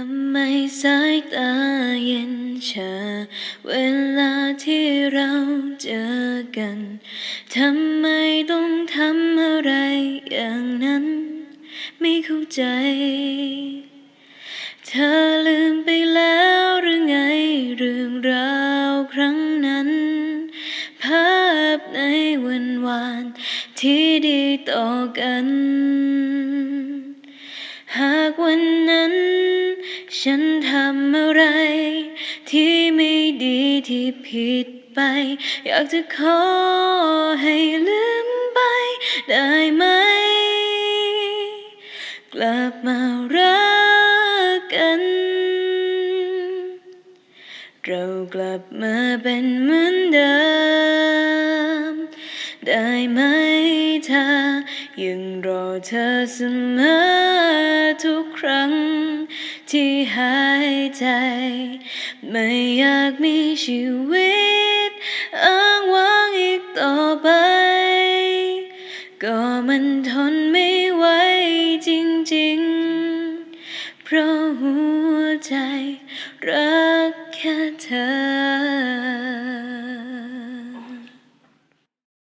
ำไมสายตาเย็นชา เวลาที่เราเจอกัน ทำไมต้องทำอะไรอย่างนั้น ไม่เข้าใจ เธอลืมไปแล้วหรือไงเรื่องราวครั้งนั้น ภาพในวันวานที่ดีต่อกัน หากวันนั้น ฉันทำอะไร ที่ไม่ดีที่ผิดไป อยากจะขอให้ลืมไป ได้ไหม กลับมารักกัน เรากลับมาเป็นเหมือนเดิม ได้ไหมถ้ายังรอเธอเสมอทุกครั้ง ที่หายใจ ไม่อยากมีชีวิตอ้างว้างอีกต่อไป ก็มันทนไม่ไหวจริงๆ เพราะหัวใจรักแค่เธอ